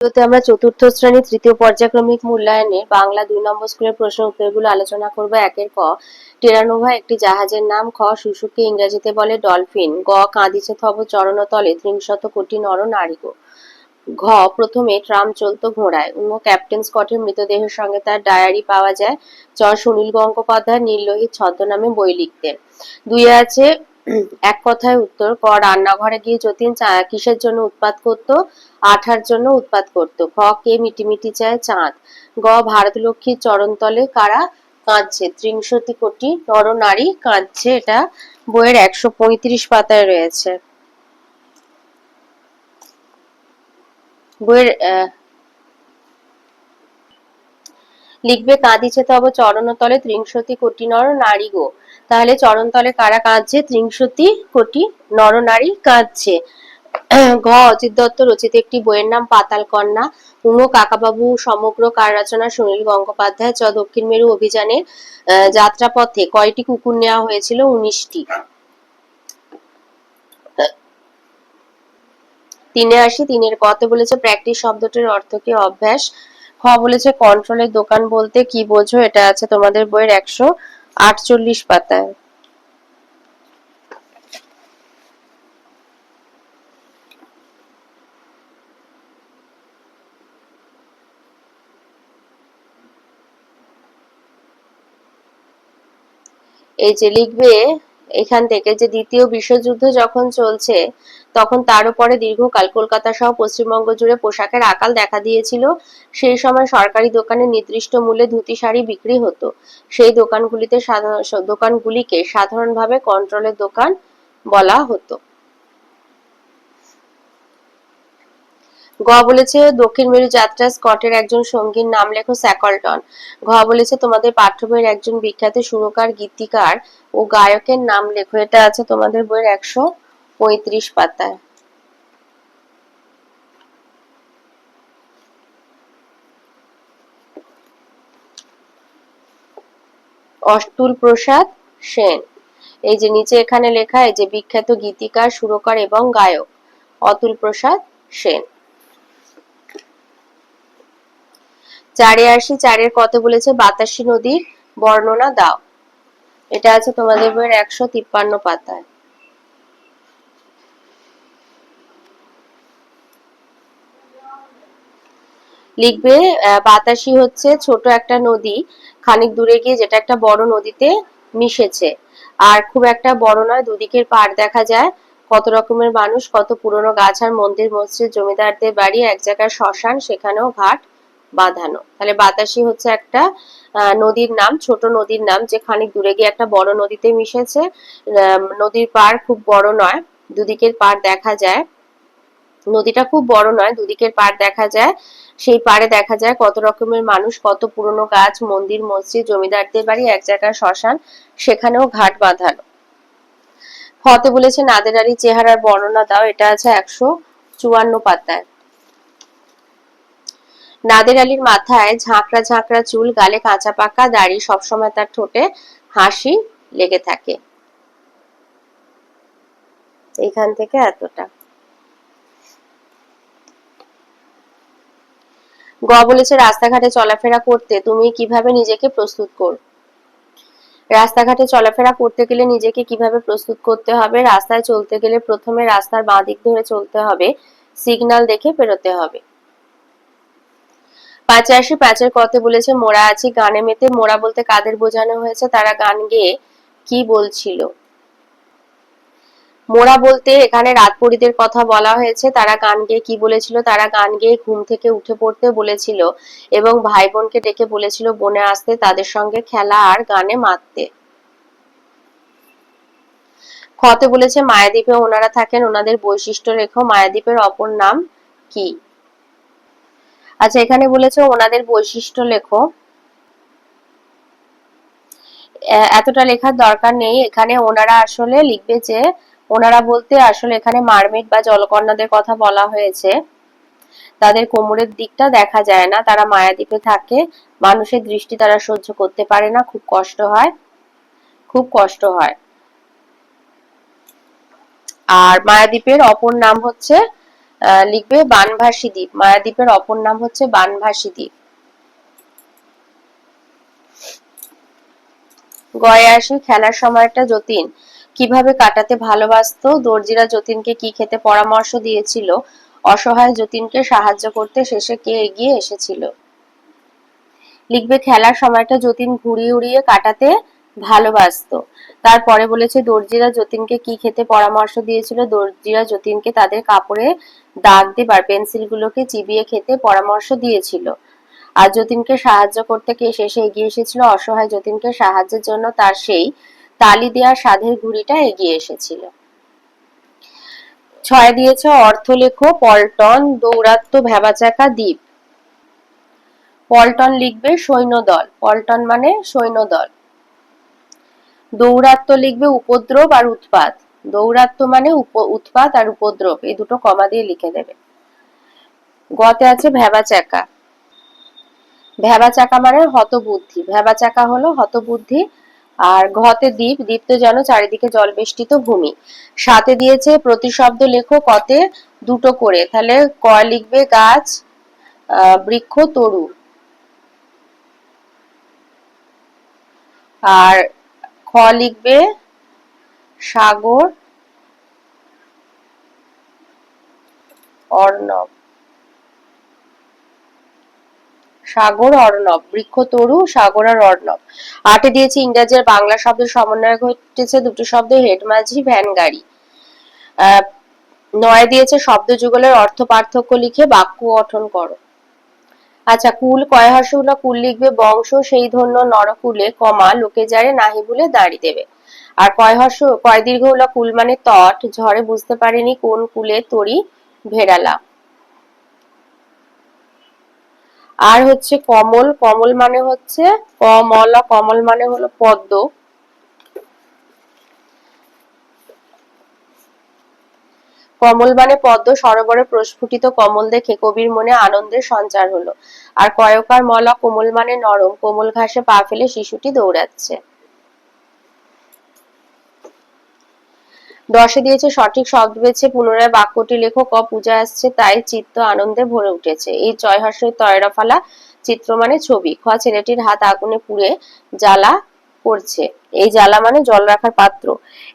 ভিডিওতে আমরা চতুর্থ শ্রেণির তৃতীয় পর্যায়ক্রমিক মূল্যায়নে বাংলা দুই নম্বর স্কুলের প্রশ্ন উত্তরগুলো আলোচনা করব। একের ক, টেরানোভা একটি জাহাজের নাম, খ, শুশুকে ইংরেজিতে বলে ডলফিন, গ, কাঁদিছে থব চরণতলে, ত্রিংশত কোটি নর নারীগো। ঘ, প্রথমে ট্রাম চলতো ঘোড়ায় উঙ্গ ক্যাপ্টেন স্কটের মৃতদেহের সঙ্গে তার ডায়েরি পাওয়া যায়, চ, সুনীল গঙ্গোপাধ্যায় নীললোহিত ছদ্মনামে বই লিখতেন দুই আছে এক কথায় উত্তর, ক, রান্নাঘরে গিয়ে যতীন কিসের জন্য উৎপাত করত? আঠার জন্য উৎপাত করত। খ কে মিটিমিটি চায়? চাঁদ। গ, ভারতলক্ষ্মীর চরণতলে কারা কাঁদছে? ত্রিংশতি কোটি নর নারী কাঁদছে। এটা বইয়ের একশো পঁয়ত্রিশ পাতায় রয়েছে। বইয়ের লিখবে, কাঁদিছে তব চরণতলে ত্রিংশতি কোটি নর নারী গো। তাহলে চরণতলে কারা কাঁদছে? ত্রিংশতি কোটি নর নারী কাঁদছে। ঘ, অজিত দত্ত রচিত একটি বইয়ের নাম পাতাল কন্যা। উনো কাকাবাবু সমগ্র কার রচনা সুনীল গঙ্গোপাধ্যায় চ, দক্ষিণ মেরু অভিযানের যাত্রাপথে কয়টি কুকুর নেওয়া হয়েছিল? উনিশটি। তিনে আসি তিনের কতে বলেছে প্র্যাকটিস শব্দটির অর্থ কি? অভ্যাস। খ বলেছে কন্ট্রোলের দোকান বলতে কি বোঝো? এটা আছে তোমাদের বইয়ের একশো আটচল্লিশ পাতায়। এই যে লিখবে এখান থেকে যে দ্বিতীয় বিশ্বযুদ্ধ যখন চলছে, তখন তার উপরে দীর্ঘকাল কলকাতা সহ পশ্চিমবঙ্গ জুড়ে পোশাকের আকাল দেখা দিয়েছিল। সেই সময় সরকারি দোকানে নির্দিষ্ট মূল্যে ধুতি শাড়ি বিক্রি হতো। সেই দোকানগুলিতে সাধারণ দোকানগুলিকে সাধারণভাবে কন্ট্রোলের দোকান বলা হতো। গ বলেছে, দক্ষিণ মেরু যাত্রা স্কটের একজন সঙ্গীর নাম লেখো স্যাকলটন। ঘ বলেছে, তোমাদের পাঠ্য বইয়ের একজন বিখ্যাত সুরকার, গীতিকার ও গায়কের নাম লেখো। এটা আছে তোমাদের বইয়ের একশো পঁয়ত্রিশ পাতায়। অতুল প্রসাদ সেন। এই যে নিচে এখানে লেখা, এই যে বিখ্যাত গীতিকার, সুরকার এবং গায়ক, অতুল প্রসাদ সেন। চারে আসি চারের কত বলেছে? বাতাসী নদীর বর্ণনা দাও। এটা আছে তোমাদের বইয়ের একশো তিপ্পান্ন পাতায়। লিখবে বাতাসি হচ্ছে ছোট একটা নদী, খানিক দূরে গিয়ে যেটা একটা বড় নদীতে মিশেছে। আর খুব একটা বড় নয়, দুদিকের পাড় দেখা যায়। কত রকমের মানুষ, কত পুরনো গাছ আর মন্দির, মসজিদ, জমিদারদের বাড়ি, এক জায়গায় শ্মশান, সেখানেও ঘাট। বাঁধানো। তাহলে বাতাসি হচ্ছে একটা নদীর নাম, ছোট নদীর নাম, যে খানিক দূরে গিয়ে একটা বড় নদীতে মিশেছে। নদীর পাড় খুব বড় নয়, দুদিকের পাড় দেখা যায়। নদীটা খুব বড় নয়, দুদিকের পাড় দেখা যায়। সেই পাড়ে দেখা যায় কত রকমের মানুষ, কত পুরনো গাছ, মন্দির, মসজিদ, জমিদারদের বাড়ি, এক জায়গায় শ্মশান, সেখানেও ঘাট বাঁধানো। ফতে বলেছে নাদের আলী চেহারার বর্ণনা দাও, এটা আছে একশো চুয়ান্ন পাতায়। নাদের আলীর মাথায় ঝাঁকড়া ঝাঁকড়া চুল, গালে কাঁচা পাকা দাড়ি সবসময় তার ঠোঁটে হাসি লেগে থাকে। এইখান থেকে এতটা। গ বলেছে, রাস্তাঘাটে চলাফেরা করতে তুমি কীভাবে নিজেকে প্রস্তুত কর? রাস্তাঘাটে চলাফেরা করতে গেলে নিজেকে কীভাবে প্রস্তুত করতে হবে? রাস্তায় চলতে গেলে প্রথমে রাস্তার বাঁ দিক ধরে চলতে হবে। সিগন্যাল দেখে পেরোতে হবে। পাঁচে আসি পাঁচের কথে বলেছে, মোরা আছি গানে মেতে। মোরা বলতে কাদের বোঝানো হয়েছে, তারা গান গেয়ে কি বলছিল? মোরা বলতে এখানে রাতপরীদের কথা বলা হয়েছে, তারা গান গেয়ে কি বলেছিল, তারা গান গেয়ে ঘুম থেকে উঠে পড়তে বলেছিল এবং ভাই বোনকে ডেকে বলেছিল বনে আসতে, তাদের সঙ্গে খেলা আর গানে মারতে। খতে বলেছে, মায়াদ্বীপে ওনারা থাকেন, ওনাদের বৈশিষ্ট্য রেখো। মায়াদ্বীপের অপর নাম কি? আচ্ছা এখানে বলেছে ওনাদের বৈশিষ্ট্য লেখো। এতটা লেখার দরকার নেই। এখানে ওনারা আসলে লিখবে যে, ওনারা বলতে আসলে এখানে মারমিট বা জলকন্যাদের কথা বলা হয়েছে। তাদের কোমরের দিকটা দেখা যায় না, তারা মায়াদ্বীপে থাকে। মানুষের দৃষ্টি তারা সহ্য করতে পারে না, খুব কষ্ট হয়। খুব কষ্ট হয়। আর মায়াদ্বীপের অপর নাম হচ্ছে লিখবে বানভাসী দ্বীপ। মায়াদ্বীপের অপর নাম হচ্ছে বানভাসী দ্বীপ। গয়ে আসি, খেলার সময়টা যতীন। কীভাবে কাটাতে ভালোবাসতো? দর্জিরা যতীনকে কি খেতে পরামর্শ দিয়েছিল? অসহায় যতীনকে সাহায্য করতে শেষে কে এগিয়ে এসেছিল? লিখবে, খেলার সময়টা যতীন ঘুরিয়ে উড়িয়ে কাটাতে ভালোবাসতো। তারপরে বলেছে, দর্জিরা যতীনকে কি খেতে পরামর্শ দিয়েছিল? দর্জিরা যতীনকে তাদের কাপড়ে দাগ দেবার পেন্সিলগুলোকে চিবিয়ে খেতে পরামর্শ দিয়েছিল। আর যতীনকে সাহায্য করতে কে শেষে এগিয়ে এসেছিল? অসহায় যতীনকে সাহায্যের জন্য তার সেই তালি দেওয়া সাধের ঘুড়িটা এগিয়ে এসেছিল। ছয় দিয়েছে অর্থলেখ পল্টন দৌরাত্ম ভেবাচাকা দ্বীপ। পল্টন লিখবে সৈন্যদল। পল্টন মানে সৈন্যদল। দৌরাত্ম লিখবে উপদ্রব আর উৎপাত। দৌরাত্ম মানে উৎপাত আর উপদ্রব, এই দুটো কমা দিয়ে লিখে দেবে। গতে আছে ভেবা চাকা ভেবা চাকা মানে হতবুদ্ধি। ভেবা চাকা হলো হতবুদ্ধি আর ঘতে দ্বীপ। দ্বীপ তো যেন চারিদিকে জল বেষ্টিত ভূমি। সাথে দিয়েছে প্রতিশব্দ লেখো কতে দুটো করে। তাহলে ক লিখবে গাছ বৃক্ষ, তরু। আর খ লিখবে, সাগর, অর্ণব। সাগর, অর্ণব, বৃক্ষ, তরু, সাগর আর অর্ণব। আটে দিয়েছি ইংরাজি আর বাংলা শব্দ সমন্বয় ঘটেছে, দুটো শব্দ হেড, মাঝি, ভ্যান, গাড়ি। নয় দিয়েছে শব্দ যুগলের অর্থ পার্থক্য লিখে বাক্য গঠন করো। আচ্ছা কুল কয় হর্ষগুলো কুল লিখবে, বংশ সেই ধন্য নরকুলে কমা লোকে যারে নাহি বলে দাঁড়ি দেবে। আর কয় হর্ষ কয় দীর্ঘ হলো কুল মানে তট, ঝড়ে বুঝতে পারেনি কোন কুলে তরি ভেড়ালা। আর হচ্ছে কমল কমল মানে হচ্ছে কমল কমল মানে হলো পদ্ম। কমল মানে পদ্ম সরোবরে প্রস্ফুটিত কমল দেখে কবির মনে আনন্দের সঞ্চার হলো। আর কয়কার মলা কোমল মানে নরম, কোমল ঘাসে পা ফেলে শিশুটি দৌড়াচ্ছে। দশে দিয়েছে সঠিক শব্দ বেছে, পুনরায় বাক্যটি লেখো, ক পূজা আসছে, তাই চিত্ত আনন্দে ভরে উঠেছে। এই চয় হর্ষের তয়রা ফালা চিত্র মানে ছবি। খ ছেলেটির হাত আগুনে পুড়ে, জ্বালা করছে এই জ্বালা মানে জল রাখার পাত্র।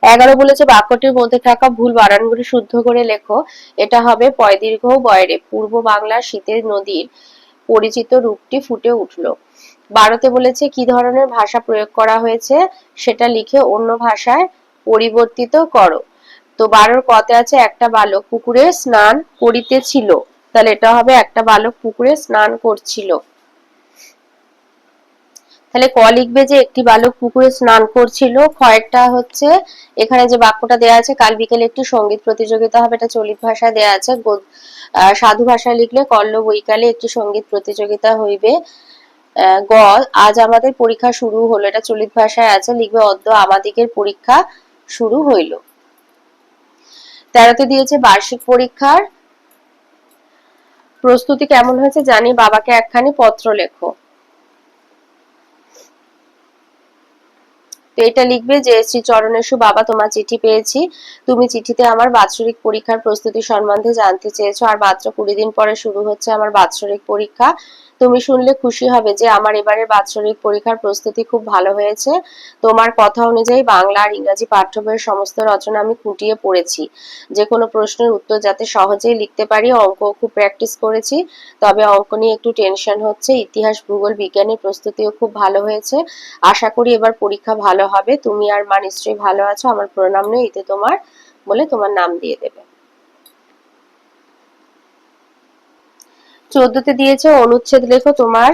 এগারো বলেছে বাক্যটির মধ্যে থাকা ভুল বানানগুলি শুদ্ধ করে লেখো। এটা হবে পয়দীর্ঘ বয়রে। পূর্ব বাংলার শীতের নদীর পরিচিত রূপটি ফুটে উঠল। বারোতে বলেছে কি ধরনের ভাষা প্রয়োগ করা হয়েছে? সেটা লিখে অন্য ভাষায় পরিবর্তিত করো। তো বারোর কতে আছে একটা বালক পুকুরে স্নান করিতেছিল। তাহলে এটা হবে একটা বালক পুকুরে স্নান করছিল। তাহলে ক লিখবে যে একটি বালক পুকুরে স্নান করছিল খয়েরটা হচ্ছে এখানে যে বাক্যটা দেয়া আছে, কাল বিকেলে একটি সংগীত প্রতিযোগিতা হবে, এটা চলিত ভাষায় দেয়া আছে সাধু ভাষায় লিখলে কল্ল বৈকালে একটি সংগীত প্রতিযোগিতা হইবে। গ, আজ আমাদের পরীক্ষা শুরু হলো, এটা চলিত ভাষায় আছে, লিখবে অদ্য আমাদিগের পরীক্ষা শুরু হইল। তেরোতে দিয়েছে বার্ষিক পরীক্ষার। প্রস্তুতি কেমন হয়েছে জানি, বাবাকে একখানি পত্র লেখো। তো এটা লিখবে যে, শ্রী চরণেশু, বাবা, তোমার চিঠি পেয়েছি। তুমি চিঠিতে আমার বাৎসরিক পরীক্ষার প্রস্তুতি সম্বন্ধে জানতে চেয়েছো আর মাত্র কুড়ি দিন পরে শুরু হচ্ছে আমার বাৎসরিক পরীক্ষা। তুমি শুনলে খুশি হবে যে, আমার এবারে বাৎসরিক পরীক্ষার প্রস্তুতি খুব ভালো হয়েছে। তোমার কথা অনুযায়ী বাংলা আর ইংরাজি পাঠ্য বইয়ের সমস্ত রচনা আমি খুঁটিয়ে পড়েছি। যে কোনো প্রশ্নের উত্তর যাতে সহজেই লিখতে পারি অঙ্ক খুব প্র্যাকটিস করেছি। তবে অঙ্ক নিয়ে একটু টেনশন হচ্ছে। ইতিহাস, ভূগোল, বিজ্ঞানের প্রস্তুতিও খুব ভালো হয়েছে। আশা করি এবার পরীক্ষা ভালো হবে, তুমি আর মা নিশ্চয়ই ভালো আছো, আমার প্রণাম নেই, এতে তোমার বলে তোমার নাম দিয়ে দেবে। চোদ্দতে দিয়েছে অনুচ্ছেদ লেখো তোমার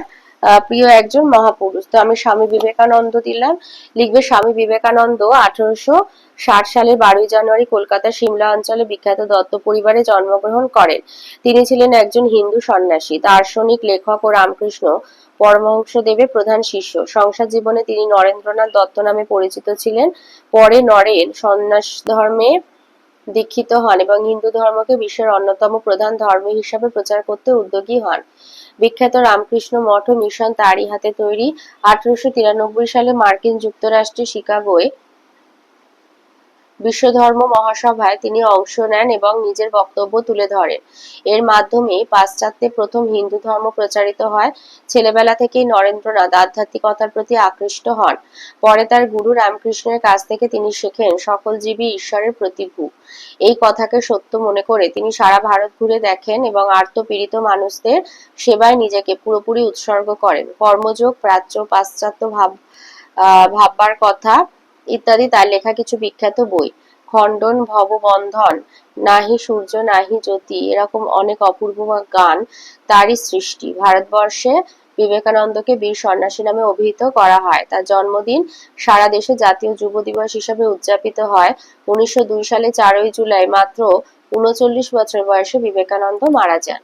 প্রিয় একজন মহাপুরুষ। তো আমি স্বামী বিবেকানন্দ দিলাম। লিখবে স্বামী বিবেকানন্দ, আঠারোশো ষাট সালের বারোই জানুয়ারি কলকাতা সিমলা অঞ্চলে বিখ্যাত দত্ত পরিবারে জন্মগ্রহণ করেন। তিনি ছিলেন একজন হিন্দু সন্ন্যাসী, দার্শনিক, লেখক ও রামকৃষ্ণ পরমহংস দেবের প্রধান শিষ্য। সংসার জীবনে তিনি নরেন্দ্রনাথ দত্ত নামে পরিচিত ছিলেন। পরে নরেন সন্ন্যাস ধর্মে দীক্ষিত হন এবং হিন্দু ধর্মকে বিশ্বের অন্যতম প্রধান ধর্ম হিসাবে প্রচার করতে উদ্যোগী হন। বিখ্যাত রামকৃষ্ণ মঠ মিশন তারই হাতে তৈরি। আঠারোশো তিরানব্বই সালে মার্কিন যুক্তরাষ্ট্রের শিকাগোয় বিশ্বধর্ম মহাসভায় তিনি অংশ নেন এবং নিজের বক্তব্য তুলে ধরেন। এর মাধ্যমে পাশ্চাত্যে প্রথম হিন্দু ধর্ম প্রচারিত হয়। ছেলেবেলা থেকেই নরেন্দ্রনাথ আধ্যাত্মিকতার প্রতি আকৃষ্ট হন। পরে তার গুরু রামকৃষ্ণের কাছ থেকে তিনি শেখেন, সকল জীবই ঈশ্বরের প্রতিভূ। এই কথাকে সত্য মনে করে তিনি সারা ভারত ঘুরে দেখেন এবং আর্তপীড়িত মানুষদের সেবায় নিজেকে পুরোপুরি উৎসর্গ করেন। কর্মযোগ, প্রাচ্য, পাশ্চাত্য ভাব ভাববার কথা ইত্যাদি, তার লেখা কিছু বিখ্যাত বই। খণ্ডন, ভববন্ধন, নাহি সূর্য, নাহি জ্যোতি, এরকম অনেক অপূর্ব গান তারই সৃষ্টি। ভারতবর্ষে বিবেকানন্দকে বীর সন্ন্যাসী নামে অভিহিত করা হয়। তার জন্মদিন সারা দেশে জাতীয় যুব দিবস হিসাবে উদযাপিত হয়। উনিশশো দুই সালে চারই জুলাই মাত্র উনচল্লিশ বছর বয়সে বিবেকানন্দ মারা যান।